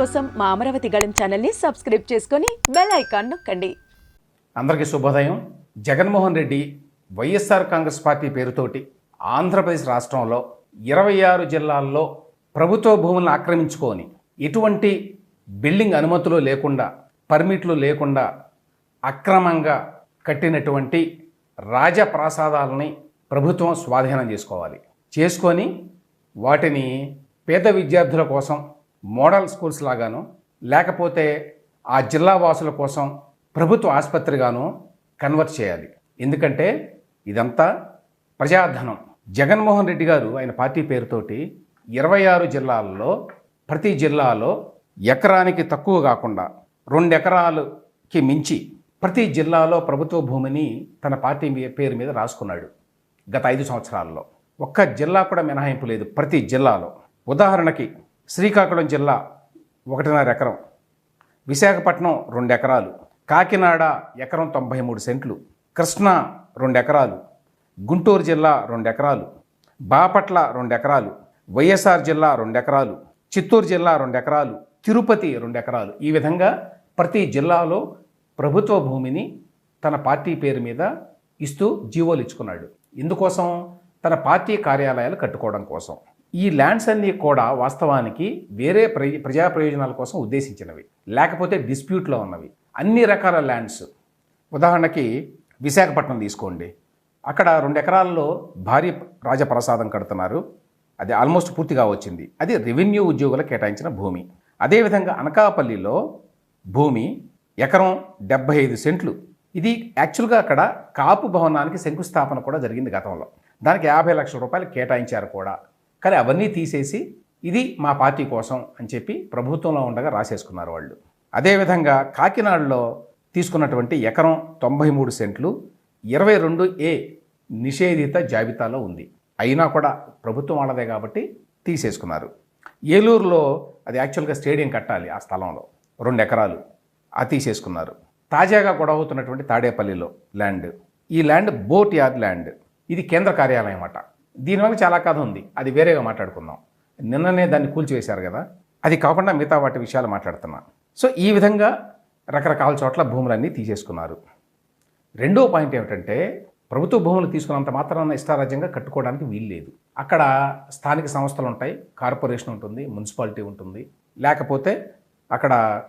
కోసం మా అమరావతి గళం ఛానల్ని సబ్స్క్రైబ్ చేసుకొని బెల్ ఐకాన్ నొక్కండి. అందరికీ శుభోదయం. జగన్మోహన్ రెడ్డి వైఎస్ఆర్ కాంగ్రెస్ పార్టీ పేరుతోటి ఆంధ్రప్రదేశ్ రాష్ట్రంలో ఇరవై ఆరు జిల్లాల్లో ప్రభుత్వ భూములను ఆక్రమించుకొని ఎటువంటి బిల్డింగ్ అనుమతులు లేకుండా పర్మిట్లు లేకుండా అక్రమంగా కట్టినటువంటి రాజప్రాసాదాలని ప్రభుత్వం స్వాధీనం చేసుకోవాలి. చేసుకొని వాటిని పేద విద్యార్థుల కోసం మోడల్ స్కూల్స్ లాగాను లేకపోతే ఆ జిల్లా వాసుల కోసం ప్రభుత్వ ఆసుపత్రిగాను కన్వర్ట్ చేయాలి. ఎందుకంటే ఇదంతా ప్రజాధనం. జగన్మోహన్ రెడ్డి గారు ఆయన పార్టీ పేరుతోటి ఇరవై ఆరు జిల్లాల్లో ప్రతి జిల్లాలో ఎకరానికి తక్కువ కాకుండా రెండు ఎకరాలకి మించి ప్రతి జిల్లాలో ప్రభుత్వ భూమిని తన పార్టీ పేరు మీద రాసుకున్నాడు గత ఐదు సంవత్సరాల్లో. ఒక్క జిల్లా కూడా మినహాయింపు లేదు ప్రతి జిల్లాలో. ఉదాహరణకి శ్రీకాకుళం జిల్లా ఒకటిన్నర ఎకరం విశాఖపట్నం రెండు ఎకరాలు కాకినాడ ఎకరం తొంభై మూడు సెంట్లు కృష్ణా రెండు ఎకరాలు గుంటూరు జిల్లా రెండు ఎకరాలు బాపట్ల రెండు ఎకరాలు వైఎస్ఆర్ జిల్లా రెండు ఎకరాలు చిత్తూరు జిల్లా రెండు ఎకరాలు తిరుపతి రెండు ఎకరాలు. ఈ విధంగా ప్రతి జిల్లాలో ప్రభుత్వ భూమిని తన పార్టీ పేరు మీద ఇస్తూ జీవోలు ఇచ్చుకున్నాడు. ఇందుకోసం తన పార్టీ కార్యాలయాలు కట్టుకోవడం కోసం. ఈ ల్యాండ్స్ అన్నీ కూడా వాస్తవానికి వేరే ప్రజా ప్రయోజనాల కోసం ఉద్దేశించినవి. లేకపోతే డిస్ప్యూట్లో ఉన్నవి. అన్ని రకాల ల్యాండ్స్. ఉదాహరణకి విశాఖపట్నం తీసుకోండి. అక్కడ రెండు ఎకరాల్లో భారీ రాజప్రసాదం కడుతున్నారు. అది ఆల్మోస్ట్ పూర్తిగా వచ్చింది. అది రెవెన్యూ ఉద్యోగులకు కేటాయించిన భూమి. అదేవిధంగా అనకాపల్లిలో భూమి ఎకరం డెబ్బై ఐదు సెంట్లు. ఇది యాక్చువల్గా అక్కడ కాపు భవనానికి శంకుస్థాపన కూడా జరిగింది గతంలో. దానికి యాభై లక్షల రూపాయలు కేటాయించారు కూడా. కానీ అవన్నీ తీసేసి ఇది మా పార్టీ కోసం అని చెప్పి ప్రభుత్వంలో ఉండగా రాసేసుకున్నారు వాళ్ళు. అదేవిధంగా కాకినాడలో తీసుకున్నటువంటి ఎకరం తొంభై మూడు సెంట్లు ఇరవై రెండు ఏ నిషేధిత జాబితాలో ఉంది. అయినా కూడా ప్రభుత్వం వాళ్ళదే కాబట్టి తీసేసుకున్నారు. ఏలూరులో అది యాక్చువల్గా స్టేడియం కట్టాలి ఆ స్థలంలో. రెండు ఎకరాలు. ఆ తీసేసుకున్నారు. తాజాగా గొడవ అవుతున్నటువంటి తాడేపల్లిలో ల్యాండ్. ఈ ల్యాండ్ బోట్ యార్డ్ ల్యాండ్. ఇది కేంద్ర కార్యాలయం అట. దీనివల్ల చాలా కథ ఉంది. అది వేరేగా మాట్లాడుకుందాం. నిన్ననే దాన్ని కూల్చివేశారు కదా. అది కాకుండా మిగతా వాటి విషయాలు మాట్లాడుతున్నా. సో ఈ విధంగా రకరకాల చోట్ల భూములన్నీ తీసేసుకున్నారు. రెండో పాయింట్ ఏమిటంటే ప్రభుత్వ భూములు తీసుకున్నంత మాత్రాన ఇష్టారాజ్యంగా కట్టుకోవడానికి వీలు లేదు. అక్కడ స్థానిక సంస్థలు ఉంటాయి కార్పొరేషన్ ఉంటుంది మున్సిపాలిటీ ఉంటుంది. లేకపోతే అక్కడ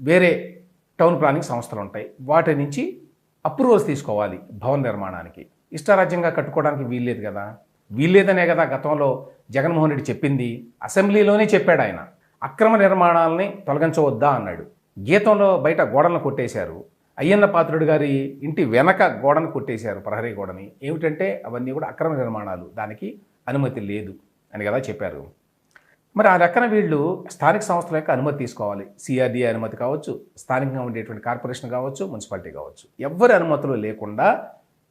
వేరే టౌన్ ప్లానింగ్ సంస్థలు ఉంటాయి. వాటి నుంచి అప్రూవల్స్ తీసుకోవాలి భవన నిర్మాణానికి. ఇష్టారాజ్యంగా కట్టుకోవడానికి వీల్లేదు కదా. వీల్లేదనే కదా గతంలో జగన్మోహన్ రెడ్డి చెప్పింది. అసెంబ్లీలోనే చెప్పాడు ఆయన. అక్రమ నిర్మాణాలని తొలగించవద్దా అన్నాడు. గీతంలో బయట గోడలను కొట్టేశారు. అయ్యన్న పాత్రుడు గారి ఇంటి వెనక గోడను కొట్టేశారు ప్రహరీ గోడని. ఏమిటంటే అవన్నీ కూడా అక్రమ నిర్మాణాలు. దానికి అనుమతి లేదు అని కదా చెప్పారు. మరి ఆ లెక్కన వీళ్ళు స్థానిక సంస్థల యొక్క అనుమతి తీసుకోవాలి. సిఆర్డీఏ అనుమతి కావచ్చు స్థానికంగా ఉండేటువంటి కార్పొరేషన్ కావచ్చు మున్సిపాలిటీ కావచ్చు. ఎవ్వరి అనుమతులు లేకుండా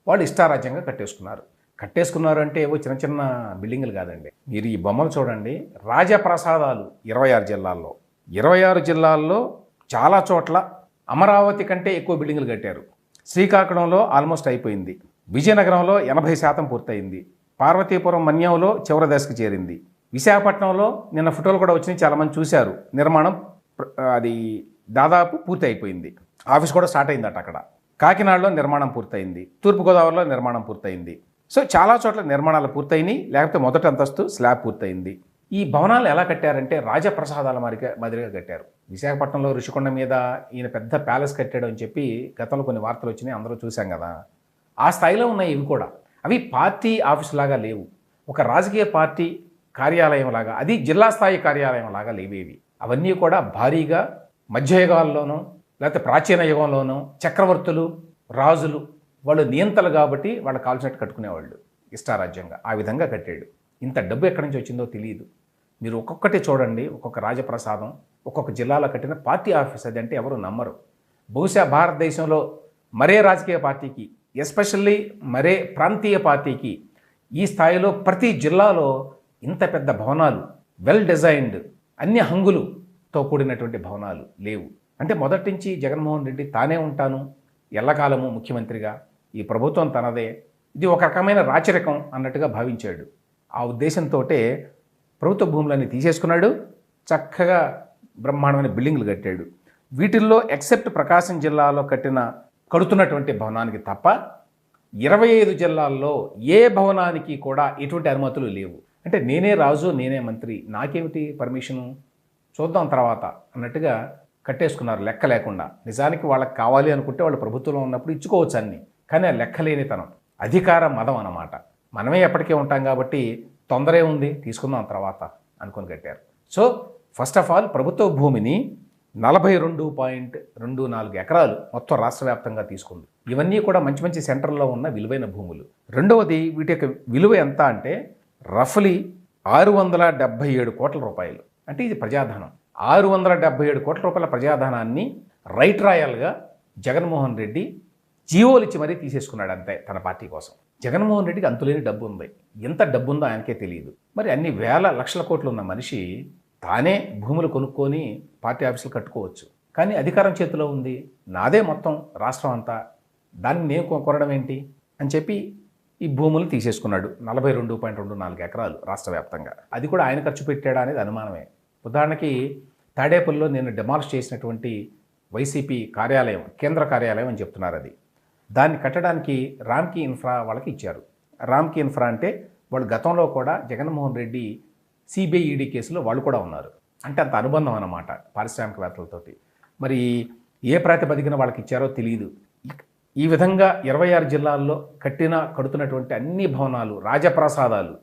వాళ్ళు ఇష్టారాజ్యంగా కట్టేసుకున్నారు. కట్టేసుకున్నారంటే ఏవో చిన్న చిన్న బిల్డింగులు కాదండి. మీరు ఈ బొమ్మలు చూడండి. రాజప్రసాదాలు ఇరవై ఆరు జిల్లాల్లో. ఇరవై ఆరు జిల్లాల్లో చాలా చోట్ల అమరావతి కంటే ఎక్కువ బిల్డింగులు కట్టారు. శ్రీకాకుళంలో ఆల్మోస్ట్ అయిపోయింది. విజయనగరంలో ఎనభై శాతం పూర్తయింది. పార్వతీపురం మన్యంలో చివరి దశకు చేరింది. విశాఖపట్నంలో నిన్న ఫోటోలు కూడా వచ్చినాయి. చాలామంది చూశారు. నిర్మాణం అది దాదాపు పూర్తి అయిపోయింది. ఆఫీస్ కూడా స్టార్ట్ అయిందట అక్కడ. కాకినాడలో నిర్మాణం పూర్తయింది. తూర్పుగోదావరిలో నిర్మాణం పూర్తయింది. సో చాలా చోట్ల నిర్మాణాలు పూర్తయినాయి. లేకపోతే మొదటి అంతస్తు స్లాబ్ పూర్తయింది. ఈ భవనాలు ఎలా కట్టారంటే రాజప్రసాదాల మాదిరిగా మాదిరిగా కట్టారు. విశాఖపట్నంలో ఋషికొండ మీద ఈయన పెద్ద ప్యాలెస్ కట్టాడు అని చెప్పి గతంలో కొన్ని వార్తలు వచ్చినాయి. అందరూ చూశాం కదా. ఆ స్థాయిలో ఉన్నాయి ఇవి కూడా. అవి పార్టీ ఆఫీస్ లాగా లేవు. ఒక రాజకీయ పార్టీ కార్యాలయం లాగా అది జిల్లా స్థాయి కార్యాలయం లాగా లేవేవి అవన్నీ కూడా భారీగా మధ్యయుగాల్లోనూ లేకపోతే ప్రాచీన యుగంలోనూ చక్రవర్తులు రాజులు వాళ్ళు నియంతలు కాబట్టి వాళ్ళు కాల్చినట్టు కట్టుకునేవాళ్ళు ఇష్టారాజ్యంగా. ఆ విధంగా కట్టాడు. ఇంత డబ్బు ఎక్కడి నుంచి వచ్చిందో తెలియదు. మీరు ఒక్కొక్కటి చూడండి ఒక్కొక్క రాజప్రసాదం ఒక్కొక్క జిల్లాలో కట్టిన పార్టీ ఆఫీస్ అది అంటే ఎవరు నమ్మరు. బహుశా భారతదేశంలో మరే రాజకీయ పార్టీకి ఎస్పెషల్లీ మరే ప్రాంతీయ పార్టీకి ఈ స్థాయిలో ప్రతి జిల్లాలో ఇంత పెద్ద భవనాలు వెల్ డిజైన్డ్ అన్ని హంగులుతో కూడినటువంటి భవనాలు లేవు. అంటే మొదటి నుంచి జగన్మోహన్ రెడ్డి తానే ఉంటాను ఎల్లకాలము ముఖ్యమంత్రిగా ఈ ప్రభుత్వం తనదే. ఇది ఒక రకమైన రాచరికం అన్నట్టుగా భావించాడు. ఆ ఉద్దేశంతో ప్రభుత్వ భూములన్నీ తీసేసుకున్నాడు. చక్కగా బ్రహ్మాండమైన బిల్డింగ్లు కట్టాడు. వీటిల్లో ఎక్సెప్ట్ ప్రకాశం జిల్లాలో కట్టిన కడుతున్నటువంటి భవనానికి తప్ప ఇరవై ఐదు జిల్లాల్లో ఏ భవనానికి కూడా ఎటువంటి అనుమతులు లేవు. అంటే నేనే రాజు నేనే మంత్రి నాకేమిటి పర్మిషను? చూద్దాం తర్వాత అన్నట్టుగా కట్టేసుకున్నారు లెక్క లేకుండా. నిజానికి వాళ్ళకి కావాలి అనుకుంటే వాళ్ళు ప్రభుత్వంలో ఉన్నప్పుడు ఇచ్చుకోవచ్చు అన్ని కానీ ఆ లెక్కలేనితనం అధికార మదం అన్నమాట. మనమే ఎప్పటికే ఉంటాం కాబట్టి తొందరే ఉంది తీసుకుందాం తర్వాత అనుకొని కట్టారు. సో ఫస్ట్ ఆఫ్ ఆల్ ప్రభుత్వ భూమిని నలభై రెండు పాయింట్ రెండు నాలుగు ఎకరాలు మొత్తం రాష్ట్ర వ్యాప్తంగా తీసుకుంది. ఇవన్నీ కూడా మంచి మంచి సెంటర్లో ఉన్న విలువైన భూములు. రెండవది వీటి యొక్క విలువ ఎంత అంటే రఫ్లీ ఆరు వందల డెబ్భై ఏడు కోట్ల రూపాయలు. అంటే ఇది ప్రజాధనం. ఆరు వందల డెబ్భై ఏడు కోట్ల రూపాయల ప్రజాధనాన్ని రైట్ రాయల్గా జగన్మోహన్ రెడ్డి జీవోలు ఇచ్చి మరీ తీసేసుకున్నాడు అంతే తన పార్టీ కోసం. జగన్మోహన్ రెడ్డికి అంతులేని డబ్బు ఉంది. ఎంత డబ్బు ఉందో ఆయనకే తెలియదు. మరి అన్ని వేల లక్షల కోట్లు ఉన్న మనిషి తానే భూములు కొనుక్కొని పార్టీ ఆఫీసులు కట్టుకోవచ్చు. కానీ అధికారం చేతిలో ఉంది. నాదే మొత్తం రాష్ట్రం అంతా. దాన్ని నేను కొనడం ఏంటి? అని చెప్పి ఈ భూములు తీసేసుకున్నాడు నలభై రెండు పాయింట్ రెండు నాలుగు ఎకరాలు రాష్ట్ర వ్యాప్తంగా. అది కూడా ఆయన ఖర్చు పెట్టాడా అనేది అనుమానమే. ఉదాహరణకి తాడేపల్లిలో నేను డిమాలిష్ చేసినటువంటి వైసీపీ కార్యాలయం కేంద్ర కార్యాలయం అని చెప్తున్నారు అది. దాన్ని కట్టడానికి రామ్కి ఇన్ఫ్రా వాళ్ళకి ఇచ్చారు. రామ్కి ఇన్ఫ్రా అంటే వాళ్ళు గతంలో కూడా జగన్మోహన్ రెడ్డి సిబిఐఈడి కేసులో వాళ్ళు కూడా ఉన్నారు. అంటే అంత అనుబంధం అన్నమాట పారిశ్రామికవేత్తలతోటి. మరి ఏ ప్రాతిపదికన వాళ్ళకి ఇచ్చారో తెలియదు ఈ విధంగా ఇరవై ఆరు జిల్లాల్లో కట్టిన కడుతున్నటువంటి అన్ని భవనాలు రాజప్రసాదాలు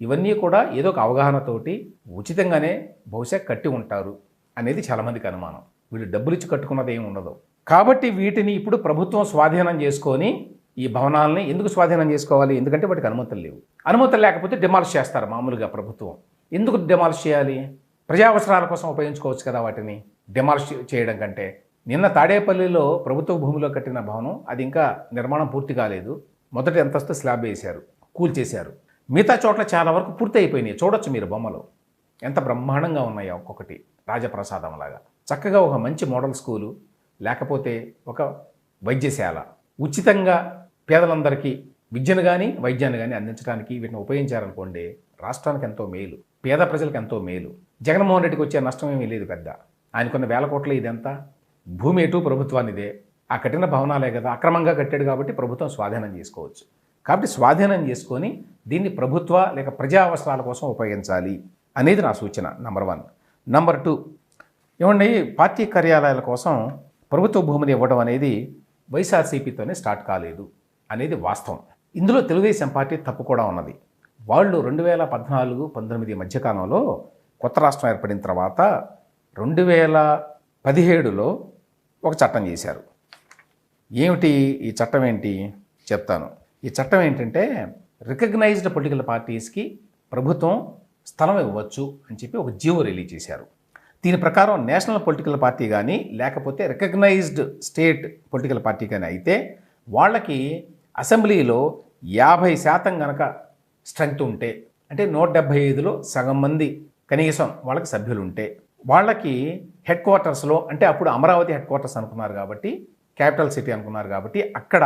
ఇవన్నీ కూడా ఏదో ఒక అవగాహనతోటి ఉచితంగానే బహుశా కట్టి ఉంటారు అనేది చాలామందికి అనుమానం. వీళ్ళు డబ్బులు ఇచ్చి కట్టుకున్నది ఏమి ఉండదు. కాబట్టి వీటిని ఇప్పుడు ప్రభుత్వం స్వాధీనం చేసుకొని ఈ భవనాలని ఎందుకు స్వాధీనం చేసుకోవాలి? ఎందుకంటే వాటికి అనుమతులు లేవు. అనుమతులు లేకపోతే డిమాలిష్ చేస్తారు మామూలుగా ప్రభుత్వం. ఎందుకు డిమాలిష్ చేయాలి? ప్రజా అవసరాల కోసం ఉపయోగించుకోవచ్చు కదా వాటిని డిమాలిష్ చేయడం కంటే. నిన్న తాడేపల్లిలో ప్రభుత్వ భూమిలో కట్టిన భవనం అది ఇంకా నిర్మాణం పూర్తి కాలేదు. మొదటి అంతస్తు స్లాబ్ వేశారు కూల్చేశారు మిగతా చోట్ల చాలా వరకు పూర్తి అయిపోయినాయి చూడొచ్చు మీరు బొమ్మలు. ఎంత బ్రహ్మాండంగా ఉన్నాయో ఒక్కొక్కటి. రాజప్రసాదం లాగా చక్కగా ఒక మంచి మోడల్ స్కూలు లేకపోతే ఒక వైద్యశాల. ఉచితంగా పేదలందరికీ విద్యను కానీ వైద్యాన్ని కానీ అందించడానికి వీటిని ఉపయోగించారనుకోండి రాష్ట్రానికి ఎంతో మేలు. పేద ప్రజలకు ఎంతో మేలు. జగన్మోహన్ రెడ్డికి వచ్చే నష్టం ఏమీ లేదు పెద్ద. ఆయనకున్న వేల కోట్ల ఇదంతా? భూమి ఎటు ప్రభుత్వానిదే ఆ కఠిన భవనాలే కదా. అక్రమంగా కట్టాడు కాబట్టి ప్రభుత్వం స్వాధీనం చేసుకోవచ్చు. కాబట్టి స్వాధీనం చేసుకొని దీన్ని ప్రభుత్వ లేక ప్రజా అవసరాల కోసం ఉపయోగించాలి అనేది నా సూచన నంబర్ వన్ నంబర్ టూ ఏమండి పార్టీ కార్యాలయాల కోసం ప్రభుత్వ భూమిని ఇవ్వడం అనేది వైఎస్ఆర్సీపీతోనే స్టార్ట్ కాలేదు అనేది వాస్తవం. ఇందులో తెలుగుదేశం పార్టీ తప్పు కూడా ఉన్నది. వాళ్ళు రెండు వేల పద్నాలుగు పంతొమ్మిది మధ్యకాలంలో కొత్త రాష్ట్రం ఏర్పడిన తర్వాత రెండు వేల పదిహేడులో ఒక చట్టం చేశారు. ఏమిటి ఈ చట్టం ఏంటి? చెప్తాను. ఈ చట్టం ఏంటంటే రికగ్నైజ్డ్ పొలిటికల్ పార్టీస్కి ప్రభుత్వం స్థలం ఇవ్వచ్చు అని చెప్పి ఒక జీవో రిలీజ్ చేశారు. దీని ప్రకారం నేషనల్ పొలిటికల్ పార్టీ కానీ లేకపోతే రికగ్నైజ్డ్ స్టేట్ పొలిటికల్ పార్టీ కానీ అయితే వాళ్ళకి అసెంబ్లీలో యాభై శాతం కనుక స్ట్రెంగ్త్ ఉంటే అంటే నూట డెబ్భై ఐదులో సగం మంది కనీసం వాళ్ళకి సభ్యులు ఉంటే వాళ్ళకి హెడ్ క్వార్టర్స్లో అంటే అప్పుడు అమరావతి హెడ్ క్వార్టర్స్ అనుకున్నారు కాబట్టి క్యాపిటల్ సిటీ అనుకున్నారు కాబట్టి అక్కడ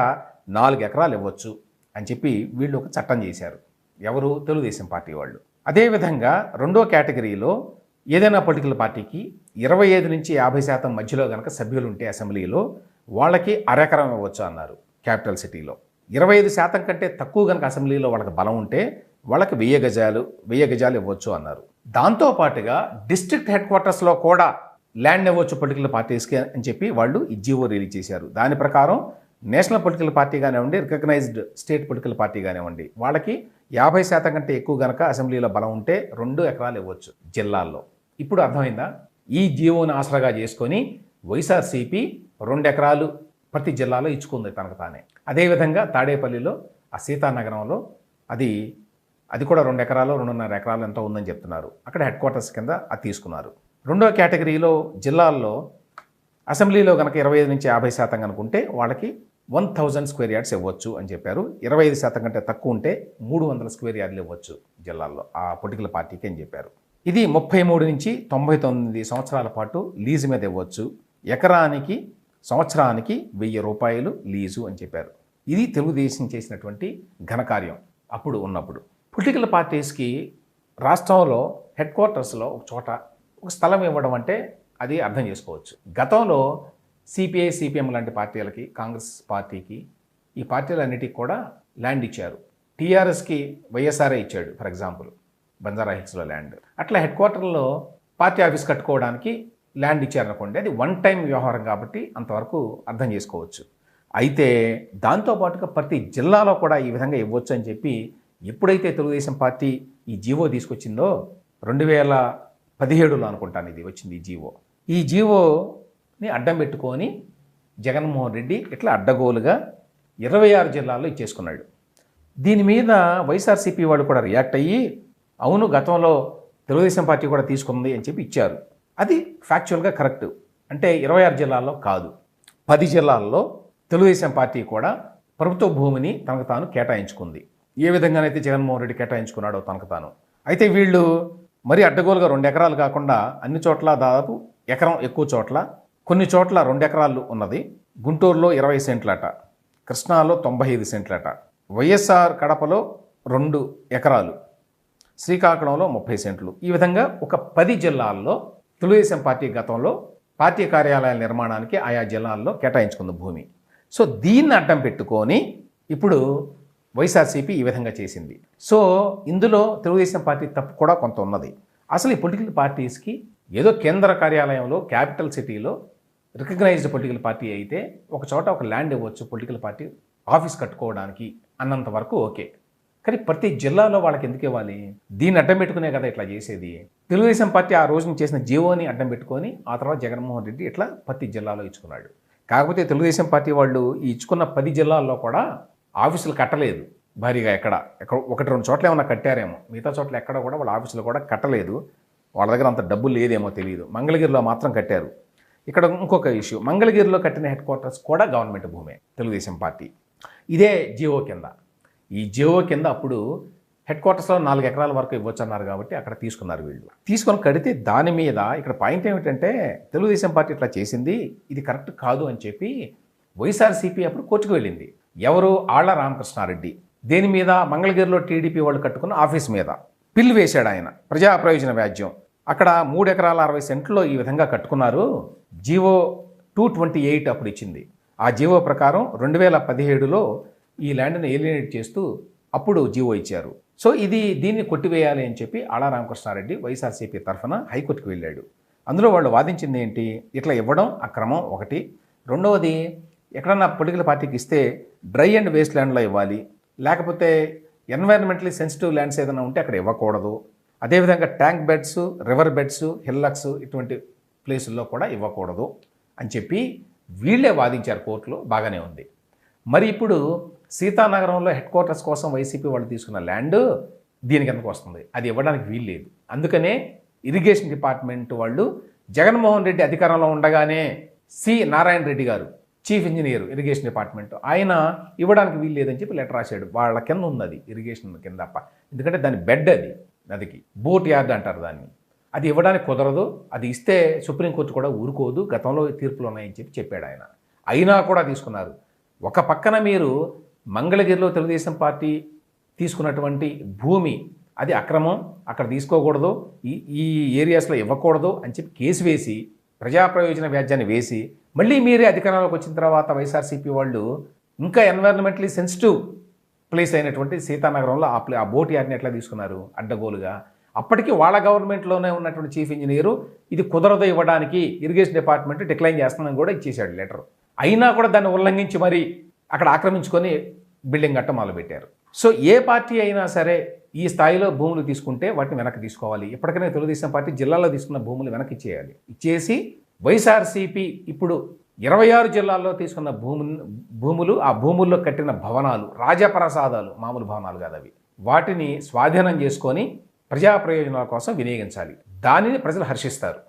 నాలుగు ఎకరాలు ఇవ్వచ్చు అని చెప్పి వీళ్ళు ఒక చట్టం చేశారు. ఎవరు? తెలుగుదేశం పార్టీ వాళ్ళు. అదేవిధంగా రెండో కేటగిరీలో ఏదైనా పొలిటికల్ పార్టీకి ఇరవై ఐదు నుంచి యాభై శాతం మధ్యలో కనుక సభ్యులు ఉంటే అసెంబ్లీలో వాళ్ళకి అరెకరం ఇవ్వచ్చు అన్నారు క్యాపిటల్ సిటీలో. ఇరవై ఐదు శాతం కంటే తక్కువ కనుక అసెంబ్లీలో వాళ్ళకి బలం ఉంటే వాళ్ళకి వెయ్యి గజాలు వెయ్యి గజాలు ఇవ్వచ్చు అన్నారు. దాంతో పాటుగా డిస్ట్రిక్ట్ హెడ్ క్వార్టర్స్లో కూడా ల్యాండ్ ఇవ్వచ్చు పొలిటికల్ పార్టీస్కి అని చెప్పి వాళ్ళు ఈ జీవో రిలీజ్ చేశారు. దాని ప్రకారం నేషనల్ పొలిటికల్ పార్టీ కానివ్వండి రికగ్నైజ్డ్ స్టేట్ పొలిటికల్ పార్టీ కానివ్వండి వాళ్ళకి యాభై శాతం కంటే ఎక్కువ గనక అసెంబ్లీలో బలం ఉంటే రెండు ఎకరాలు ఇవ్వచ్చు జిల్లాల్లో. ఇప్పుడు అర్థమైందా? ఈ జీవోని ఆసరాగా చేసుకొని వైఎస్ఆర్సీపీ రెండు ఎకరాలు ప్రతి జిల్లాలో ఇచ్చుకుంది తనకు తానే. అదేవిధంగా తాడేపల్లిలో ఆ సీతానగరంలో అది అది కూడా రెండు ఎకరాలు రెండున్నర ఎకరాలు ఎంతో ఉందని చెప్తున్నారు. అక్కడ హెడ్ క్వార్టర్స్ కింద అది తీసుకున్నారు. రెండో కేటగిరీలో జిల్లాల్లో అసెంబ్లీలో కనుక ఇరవై ఐదు నుంచి యాభై శాతం కనుకుంటే వాళ్ళకి వన్ థౌజండ్ స్క్వేర్ యార్డ్స్ ఇవ్వచ్చు అని చెప్పారు. ఇరవై ఐదు శాతం కంటే తక్కువ ఉంటే మూడు వందల స్క్వేర్ యార్డ్లు ఇవ్వచ్చు జిల్లాల్లో ఆ పొలిటికల్ పార్టీకి అని చెప్పారు. ఇది ముప్పై మూడు నుంచి తొంభై తొమ్మిది సంవత్సరాల పాటు లీజు మీద ఇవ్వచ్చు. ఎకరానికి సంవత్సరానికి వెయ్యి రూపాయలు లీజు అని చెప్పారు. ఇది తెలుగుదేశం చేసినటువంటి ఘనకార్యం అప్పుడు ఉన్నప్పుడు. పొలిటికల్ పార్టీస్కి రాష్ట్రంలో హెడ్ క్వార్టర్స్లో ఒక చోట ఒక స్థలం ఇవ్వడం అంటే అది అర్థం చేసుకోవచ్చు. గతంలో సిపిఐ సిపిఎం లాంటి పార్టీలకి కాంగ్రెస్ పార్టీకి ఈ పార్టీలన్నిటికీ కూడా ల్యాండ్ ఇచ్చారు. టీఆర్ఎస్కి వైఎస్ఆర్ఏ ఇచ్చాడు ఫర్ ఎగ్జాంపుల్ బంజారా హిల్స్లో ల్యాండ్. అట్లా హెడ్ క్వార్టర్లో పార్టీ ఆఫీస్ కట్టుకోవడానికి ల్యాండ్ ఇచ్చారనుకోండి అది వన్ టైం వ్యవహారం కాబట్టి అంతవరకు అర్థం చేసుకోవచ్చు. అయితే దాంతోపాటుగా ప్రతి జిల్లాలో కూడా ఈ విధంగా ఇవ్వచ్చు అని చెప్పి ఎప్పుడైతే తెలుగుదేశం పార్టీ ఈ జీవో తీసుకొచ్చిందో రెండు వేల పదిహేడులో అనుకుంటాను ఇది వచ్చింది ఈ జీవో. ఈ ని అడ్డం పెట్టుకొని జగన్మోహన్ రెడ్డి ఇట్లా అడ్డగోలుగా ఇరవై ఆరు జిల్లాల్లో ఇచ్చేసుకున్నాడు. దీని మీద వైఎస్ఆర్సీపీ వాళ్ళు కూడా రియాక్ట్ అయ్యి అవును గతంలో తెలుగుదేశం పార్టీ కూడా తీసుకుంది అని చెప్పి ఇచ్చారు. అది ఫ్యాక్చువల్గా కరెక్ట్ అంటే ఇరవై ఆరు జిల్లాల్లో కాదు. పది జిల్లాల్లో తెలుగుదేశం పార్టీ కూడా ప్రభుత్వ భూమిని తనకు తాను కేటాయించుకుంది. ఏ విధంగానైతే జగన్మోహన్ రెడ్డి కేటాయించుకున్నాడో తనకు తాను. అయితే వీళ్ళు మరీ అడ్డగోలుగా రెండు ఎకరాలు కాకుండా అన్ని చోట్ల దాదాపు ఎకరం ఎక్కువ చోట్ల కొన్ని చోట్ల రెండు ఎకరాలు ఉన్నది. గుంటూరులో ఇరవై సెంట్లట. కృష్ణాలో తొంభై ఐదు సెంట్లట. వైఎస్ఆర్ కడపలో రెండు ఎకరాలు. శ్రీకాకుళంలో ముప్పై సెంట్లు. ఈ విధంగా ఒక పది జిల్లాల్లో తెలుగుదేశం పార్టీ గతంలో పార్టీ కార్యాలయాల నిర్మాణానికి ఆయా జిల్లాల్లో కేటాయించుకుంది భూమి. సో దీన్ని అడ్డం పెట్టుకొని ఇప్పుడు వైఎస్ఆర్సీపీ ఈ విధంగా చేసింది. సో ఇందులో తెలుగుదేశం పార్టీ తప్పు కూడా కొంత ఉన్నది. అసలు ఈ పొలిటికల్ పార్టీస్కి ఏదో కేంద్ర కార్యాలయంలో క్యాపిటల్ సిటీలో రికగ్నైజ్డ్ పొలిటికల్ పార్టీ అయితే ఒక చోట ఒక ల్యాండ్ ఇవ్వచ్చు పొలిటికల్ పార్టీ ఆఫీస్ కట్టుకోవడానికి అన్నంత వరకు ఓకే. కానీ ప్రతి జిల్లాలో వాళ్ళకి ఎందుకు ఇవ్వాలి? దీన్ని అడ్డం పెట్టుకునే కదా ఇట్లా చేసేది. తెలుగుదేశం పార్టీ ఆ రోజున చేసిన జీవోని అడ్డం పెట్టుకొని ఆ తర్వాత జగన్మోహన్ రెడ్డి ఇట్లా ప్రతి జిల్లాలో ఇచ్చుకున్నాడు. కాకపోతే తెలుగుదేశం పార్టీ వాళ్ళు ఈ ఇచ్చుకున్న పది జిల్లాల్లో కూడా ఆఫీసులు కట్టలేదు. భారీగా ఎక్కడ? ఎక్కడ ఒకటి రెండు చోట్ల ఏమైనా కట్టారేమో. మిగతా చోట్ల ఎక్కడ కూడా వాళ్ళ ఆఫీసులు కూడా కట్టలేదు. వాళ్ళ దగ్గర అంత డబ్బు లేదేమో తెలియదు మంగళగిరిలో మాత్రం కట్టారు. ఇక్కడ ఇంకొక ఇష్యూ. మంగళగిరిలో కట్టిన హెడ్ క్వార్టర్స్ కూడా గవర్నమెంట్ భూమే తెలుగుదేశం పార్టీ. ఇదే జియో కింద. ఈ జియో కింద అప్పుడు హెడ్ క్వార్టర్స్లో నాలుగు ఎకరాల వరకు ఇవ్వచ్చు అన్నారు కాబట్టి అక్కడ తీసుకున్నారు వీళ్ళు. తీసుకొని కడితే దాని మీద ఇక్కడ పాయింట్ ఏమిటంటే తెలుగుదేశం పార్టీ ఇట్లా చేసింది ఇది కరెక్ట్ కాదు అని చెప్పి వైఎస్ఆర్సీపీ అప్పుడు కోర్టుకు వెళ్ళింది. ఎవరు? ఆళ్ళ రామకృష్ణారెడ్డి. దేని మీద? మంగళగిరిలో టీడీపీ వాళ్ళు కట్టుకున్న ఆఫీస్ మీద. పిల్లు వేశాడు ఆయన. ప్రజా ప్రయోజన వ్యాజ్యం. అక్కడ మూడు ఎకరాల అరవై సెంట్లో ఈ విధంగా కట్టుకున్నారు. జీవో టూ ట్వంటీ ఎయిట్ అప్పుడు ఇచ్చింది. ఆ జీవో ప్రకారం రెండు వేల పదిహేడులో ఈ ల్యాండ్ను ఏలినేట్ చేస్తూ అప్పుడు జీవో ఇచ్చారు. సో ఇది దీన్ని కొట్టివేయాలి అని చెప్పి ఆళ్ళ రామకృష్ణారెడ్డి వైఎస్ఆర్సీపీ తరఫున హైకోర్టుకు వెళ్ళాడు. అందులో వాళ్ళు వాదించింది ఏంటి? ఇట్లా ఇవ్వడం అక్రమం ఒకటి. రెండవది ఎక్కడన్నా పొలిటికల్ పార్టీకి ఇస్తే డ్రై అండ్ వేస్ట్ ల్యాండ్లో ఇవ్వాలి. లేకపోతే ఎన్వైరన్మెంటలీ సెన్సిటివ్ ల్యాండ్స్ ఏదైనా ఉంటే అక్కడ ఇవ్వకూడదు. అదేవిధంగా tank beds river beds hillocks ఇటువంటి ప్లేసుల్లో కూడా ఇవ్వకూడదు అని చెప్పి వీళ్ళే వాదించారు కోర్టులో. బాగానే ఉంది. మరి ఇప్పుడు సీతానగరంలో హెడ్ క్వార్టర్స్ కోసం వైసీపీ వాళ్ళు తీసుకున్న ల్యాండ్ దీని కిందకు వస్తుంది? అది ఇవ్వడానికి వీలు లేదు. అందుకనే ఇరిగేషన్ డిపార్ట్మెంట్ వాళ్ళు జగన్మోహన్ రెడ్డి అధికారంలో ఉండగానే సి నారాయణ రెడ్డి గారు చీఫ్ ఇంజనీర్ ఇరిగేషన్ డిపార్ట్మెంట్ ఆయన ఇవ్వడానికి వీలు లేదని చెప్పి లెటర్ రాశాడు. వాళ్ళ కింద ఉంది అది ఇరిగేషన్ కింద. ఎందుకంటే దాని బెడ్ అది. నదికి. బోట్ యార్డ్ అంటారు దాన్ని. అది ఇవ్వడానికి కుదరదు. అది ఇస్తే సుప్రీంకోర్టు కూడా ఊరుకోదు. గతంలో తీర్పులు ఉన్నాయని చెప్పి చెప్పాడు ఆయన. అయినా కూడా తీసుకున్నారు. ఒక పక్కన మీరు మంగళగిరిలో తెలుగుదేశం పార్టీ తీసుకున్నటువంటి భూమి అది అక్రమం అక్కడ తీసుకోకూడదు ఈ ఈ ఏరియాస్లో ఇవ్వకూడదు అని చెప్పి కేసు వేసి ప్రజా ప్రయోజన వ్యాజ్యాన్ని వేసి మళ్ళీ మీరే అధికారంలోకి వచ్చిన తర్వాత వైఎస్ఆర్సీపీ వాళ్ళు ఇంకా ఎన్వైరన్మెంటలీ సెన్సిటివ్ ప్లేస్ అయినటువంటి సీతానగరంలో ఆ ప్లే ఆ బోట్ యార్డ్ని ఎట్లా తీసుకున్నారు? అడ్డగోలుగా. అప్పటికి వాళ్ళ గవర్నమెంట్లోనే ఉన్నటువంటి చీఫ్ ఇంజనీరు ఇది కుదరదు ఇవ్వడానికి ఇరిగేషన్ డిపార్ట్మెంట్ డిక్లైన్ చేస్తానని కూడా ఇచ్చేశాడు లెటర్ అయినా కూడా దాన్ని ఉల్లంఘించి మరి అక్కడ ఆక్రమించుకొని బిల్డింగ్ కట్ట మొదలుపెట్టారు. సో ఏ పార్టీ అయినా సరే ఈ స్థాయిలో భూములు తీసుకుంటే వాటిని వెనక్కి తీసుకోవాలి. ఇప్పటికైనా తెలుగుదేశం పార్టీ జిల్లాలో తీసుకున్న భూములు వెనక్కి ఇచ్చేయాలి. ఇచ్చేసి వైఎస్ఆర్సీపీ ఇప్పుడు ఇరవై ఆరు జిల్లాల్లో తీసుకున్న భూము భూములు ఆ భూముల్లో కట్టిన భవనాలు రాజప్రసాదాలు మామూలు భవనాలు కాదు అవి. వాటిని స్వాధీనం చేసుకొని ప్రజా ప్రయోజనాల కోసం వినియోగించాలి. దానిని ప్రజలు హర్షిస్తారు.